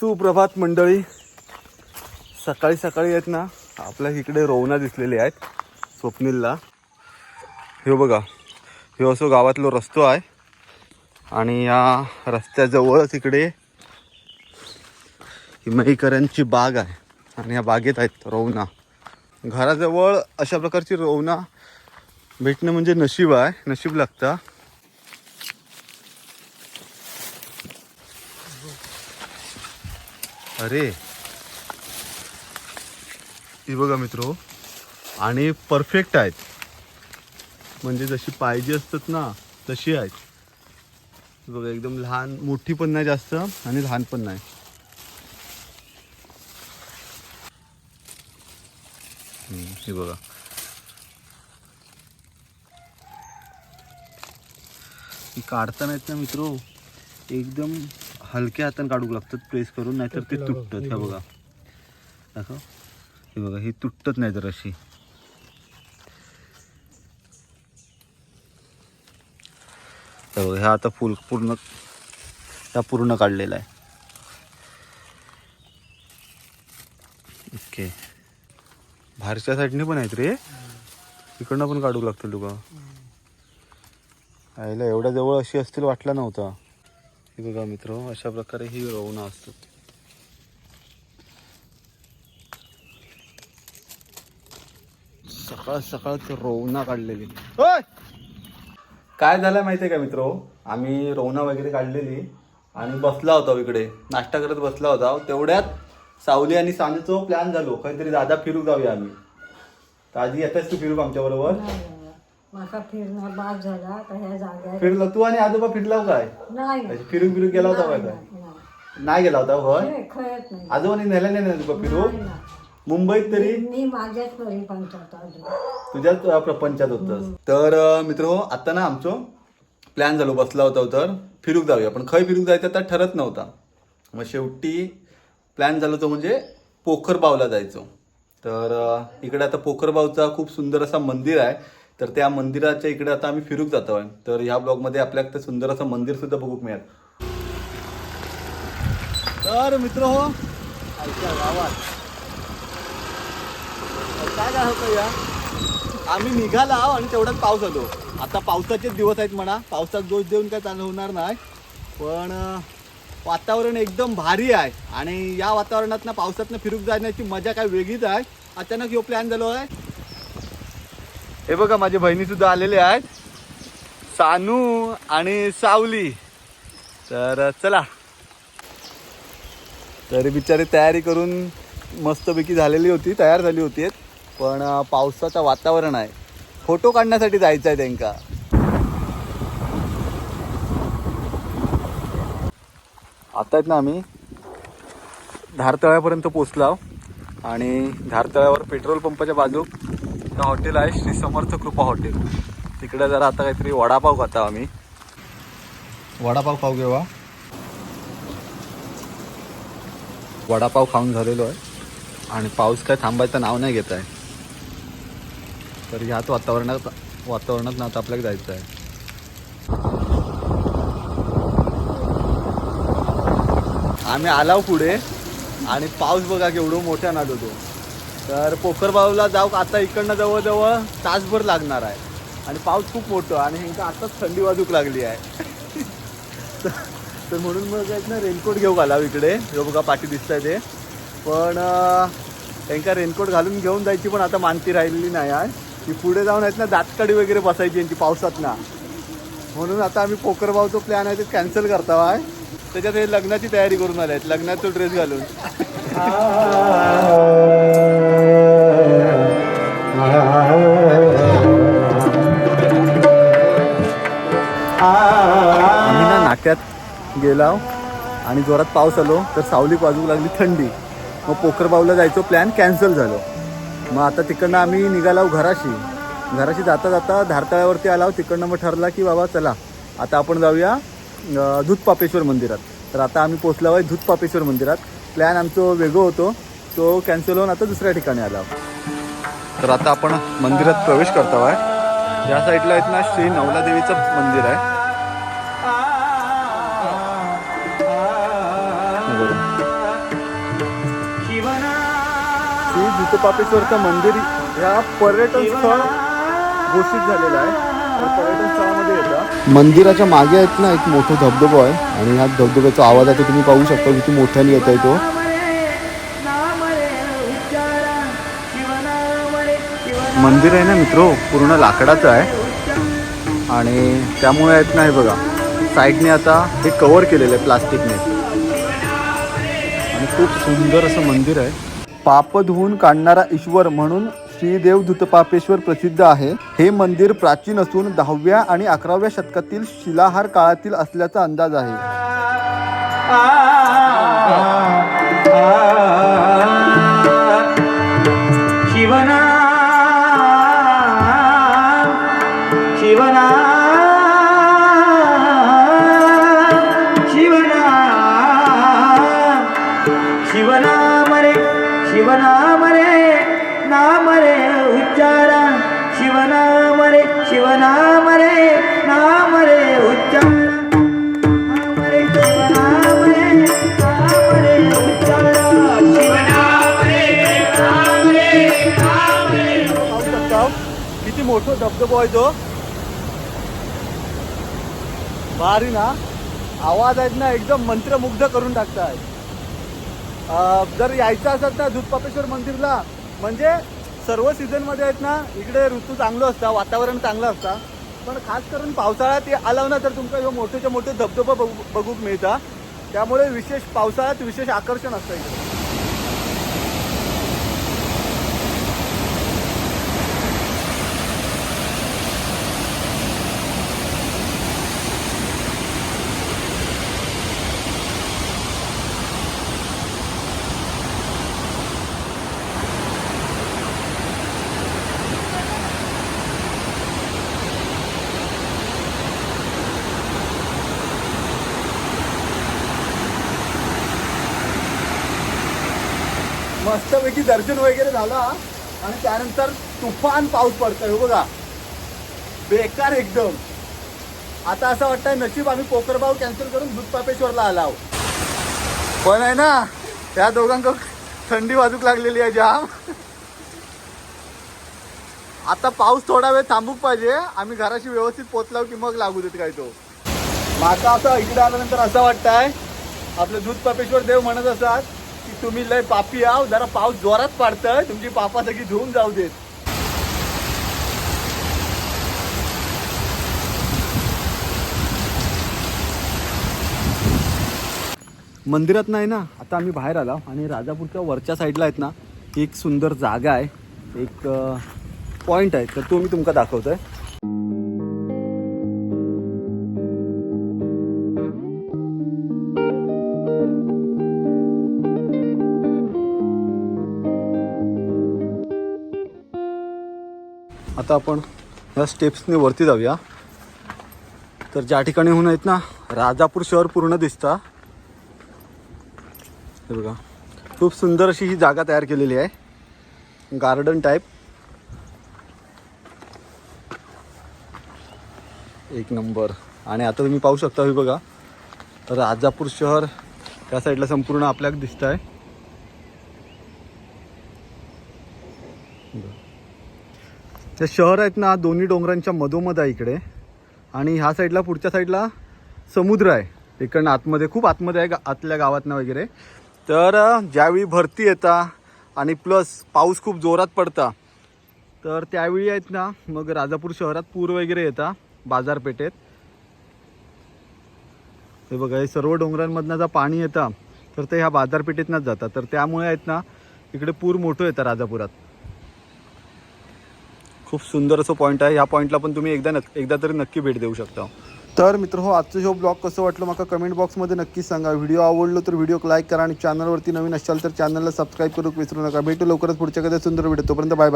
सुप्रभात मंडळी. सकाळी सकाळी आहेत ना आपल्या इकडे रोवणा दिसलेले आहेत स्वप्नीलला. हे बघा हे असो गावातलो रस्तो आहे. आणि या रस्त्याजवळच इकडे हिमईकरांची बाग आहे. आणि या बागेत आहेत रोवणा घराजवळ अशा प्रकारची रोवणा भेटणं म्हणजे नशीब आहे नशीब लागतं. अरे. ही बघा मित्र आणि परफेक्ट आहेत. म्हणजे जशी पाहिजे असतात ना तशी आहेत. बघा एकदम लहान मोठी पण नाही जास्त आणि लहान पण नाही. हे बघा. काढता काढताना ना मित्र एकदम हलक्या हाताने काढू लागतात प्रेस करून नाहीतर ते तुटतात. ह्या बघा. दाखव. हे बघा ही तुटत नाही तर अशी. हे बघा ह्या आता फुल पूर्ण ह्या पूर्ण काढलेला आहे. ओके. बाहेरच्या साईडने पण आहेत रे. इकडनं पण काढू लागतं तुका. आईला एवढ्या जवळ अशी असतील वाटला नव्हता. हे बघा मित्र अशा प्रकारे ही रवणं असतात. सकाळ सकाळ ते रोवणा काढलेली. काय झालं माहितीये का मित्र? आम्ही रोवणा वगैरे काढलेली आणि बसला होता इकडे. नाश्ता करत बसला होता. तेवढ्यात सावली आणि सांजेचं प्लॅन झालो. काहीतरी दादा फिरू जाऊया आम्ही. तर आधी तू फिरू आमच्या बरोबर? नाही. बाबा. माका फिरणं बाद झाला का ह्या जाग्यार फिरलो तू आणि आजोबा फिरलाव काय? नाही. फिरून फिरून गेला होता काय नाही, काय? नाही. नाही. गेला होता होय? हे खरंच नाही. आजोबांनी नेला नाही ना तुका फिरू नाही, नाही. मुंबईत तरी? मी माझ्याच अजून तुझ्याच अं, प्रपंचात होतस. तर मित्र आता ना आमचं प्लॅन झालो बसला होता तर. फिरूक जाऊया. पण खय फिरूक जायचं तर ठरत नव्हता. मग शेवटी प्लॅन झालो तो म्हणजे पोखरबावला जायचो. तर अं, इकडे आता पोखरबावचा खूप सुंदर असा मंदिर आहे. तर त्या मंदिराच्या इकडे आता आम्ही फिरूक जातो आहे. तर ह्या ब्लॉगमध्ये आपल्याला ते सुंदर असं मंदिर सुद्धा बघूक मिळेल. तर मित्र हो. आमच्या गावात. काय काय होतं या? आम्ही निघाला आणि तेवढ्यात पाऊस आलो. आता पावसाचेच दिवस आहेत म्हणा. पावसात दोष देऊन काय चालू होणार नाही. पण वातावरण एकदम भारी आहे. आणि या वातावरणात ना पावसातनं फिरूक जाण्याची मजा काय वेगळीच आहे. अचानक यो प्लॅन झालो आहे. हे बघा माझ्या बहिणी सुद्धा आलेले आहेत. सानू आणि सावली. तर चला. तरी बिचारी तयारी करून मस्तपैकी झालेली होती तयार झाली होती. पण पावसाचं वातावरण आहे. फोटो काढण्यासाठी जायचं आहे त्यांका. आता आहेत ना आम्ही धारतळ्यापर्यंत पोचलो आणि धारतळ्यावर पेट्रोल पंपाच्या बाजूक बाजू हॉटेल आहे श्री समर्थ कृपा हॉटेल तिकडे जरा आता काहीतरी वडापाव खाता आम्ही. वडापाव खाऊ घेवा वडापाव खाऊन झालेलो आहे. आणि पाऊस काय थांबायचं नाव नाही घेत आहे. तर ह्याच वातावरणात वातावरणात ना आता आपल्याला जायचं आहे. आम्ही आलाव पुढे आणि पाऊस बघा केवढं मोठ्या नाद होतो. तर पोखरबावला जाऊ आता इकडनं जवळजवळ तासभर लागणार आहे. आणि पाऊस खूप मोठं आणि ह्यांका आताच थंडी वाजूक लागली आहे. तर तर म्हणून मग एक ना रेनकोट घेऊ घालावं इकडे. हे बघा पाठी दिसत आहे ते. पण त्यांका रेनकोट घालून घेऊन जायची पण आता मानती राहिलेली नाही आहे. ती पुढे जाऊन आहेत ना दातकडी वगैरे बसायची यांची पावसात ना म्हणून आता आम्ही पोकरबावचं प्लॅन आहे ते कॅन्सल करता आहे. त्याच्यात हे लग्नाची तयारी करून आले आहेत. लग्नाचा ड्रेस घालून. गेला गेलाव आणि जोरात पाऊस आलो तर सावली वाजू लागली थंडी. मग पोखरबावला जायचो प्लॅन कॅन्सल झालो. मग आता तिकडनं आम्ही निघालो घराशी. घराशी जाता जाता धारतळ्यावरती आलाव तिकडनं मग ठरला की बाबा चला आता आपण जाऊया दूधपापेश्वर मंदिरात. तर आता आम्ही पोचलो आहे दूधपापेश्वर मंदिरात. प्लॅन आमचं वेगळं होतो. तो कॅन्सल होऊन आता दुसऱ्या ठिकाणी आला तर आता आपण मंदिरात प्रवेश करतो आहे. या साईडला आहेत ना श्री नवलादेवीचं मंदिर आहे. संतपापेश्वरचं मंदिर या पर्यटन स्थळ घोषित झालेलं आहे. पर्यटन स्थळामध्ये येतं. मंदिराच्या मागे आहेत ना एक मोठं धबधबा आहे आणि ह्या धबधब्याचा आवाज आता तुम्ही पाहू शकता किती मोठ्याने येत आहे तो. मंदिर आहे ना मित्र पूर्ण लाकडाचं आहे. आणि त्यामुळे आहेत ना हे बघा साईडने आता हे कवर केलेलं आहे प्लास्टिकने. आणि खूप सुंदर असं मंदिर आहे. पाप धुवून काढणारा ईश्वर म्हणून श्रीदेव धुतपापेश्वर प्रसिद्ध आहे हे मंदिर प्राचीन असून दहाव्या आणि अकराव्या शतकातील शिलाहार काळातील असल्याचा अंदाज आहे शिवना शिवना शिवना शिवनाम शिवनाम रे नाम रे उच्चारा. शिवनाम रे शिवनाम रे नाम रे उच्चारा. नाम रे शिवनाम रे नाम रे उच्चारा. शिवनाम रे नाम रे नाम रे पाहू शकता किती मोठं धबधबा आहे तो. भारी ना. आवाज आहेत ना एकदम मंत्रमुग्ध करून टाकताय अं, जर यायचं असत ना दूधपापेश्वर मंदिरला. म्हणजे सर्व सीझनमध्ये आहेत ना इकडे ऋतू चांगलं असतं वातावरण चांगलं असतं. पण खास करून पावसाळ्यात हे आलं ना तर तुमका ह्यो मोठेच्या मोठे धबधबा बघू बघूक मिळता त्यामुळे विशेष पावसाळ्यात विशेष आकर्षण असतं इकडे. मस्तपैकी दर्शन वगैरे झालं आणि त्यानंतर तुफान पाऊस पडतोय हो बघा. बेकार एकदम. आता असं वाटतंय नशीब आम्ही पोकरबाव कॅन्सल करून दुधपापेश्वरला आला आहो पण आहे ना त्या दोघांक थंडी वाजूक लागलेली आहे जाम. आता पाऊस थोडा वेळ थांबूक पाहिजे आम्ही घराशी व्यवस्थित पोचलाव की मग लागू देत काय तो. माका असं इकडे आल्यानंतर असं वाटतंय आपलं दूध पापेश्वर देव म्हणत असतात तुम्ही लय पापी आहो जरा पाऊस जोरात पाडतंय तुमची पापा सगळी धुवून जाऊ देत. मंदिरात नाही ना आता आम्ही बाहेर आलो आणि राजापूरच्या वरच्या साईडला आहेत ना एक सुंदर जागा आहे एक पॉईंट आहे तर तो मी तुमका दाखवतोय. आता आपण या स्टेप्सने वरती जाऊया. तर ज्या ठिकाणी होऊन आहेत ना राजापूर शहर पूर्ण दिसता. हे बघा. खूप सुंदर अशी ही जागा तयार केलेली आहे. गार्डन टाईप एक नंबर. आणि आता तुम्ही पाहू शकता हे बघा. राजापूर शहर त्या साईडला संपूर्ण आपल्याला दिसत आहे ते शहर आहेत ना दोन्ही डोंगरांच्या मधोमध आहे इकडे. आणि ह्या साईडला पुढच्या साईडला समुद्र आहे. इकडनं आतमध्ये खूप आतमध्ये आहे गा- आतल्या गावातनं वगैरे. तर ज्यावेळी भरती येता आणि प्लस पाऊस खूप जोरात पडता तर त्यावेळी आहेत ना मग राजापूर शहरात पूर वगैरे येता बाजारपेठेत. हे बघा हे सर्व डोंगरांमधनं जर पाणी येतं तर ते ह्या बाजारपेठेतनंच जातात. तर त्यामुळे आहेत ना इकडे पूर मोठं येतं राजापुरात. खूप सुंदर असं पॉईंट आहे. ह्या पॉईंटला पण तुम्ही एकदा नक एकदा तरी नक्की भेट देऊ शकता. तर मित्र हो आजचं हो ब्लॉग कसं वाटलं मला कमेंट बॉक्समध्ये नक्की सांगा. व्हिडिओ आवडलो तर व्हिडिओ लाईक करा आणि चॅनलवरती नवीन असाल तर चॅनलला सबस्क्राईब करू विसरू नका. भेटू लवकरच पुढच्या कधी सुंदर भेटतो तोपर्यंत बाय बाय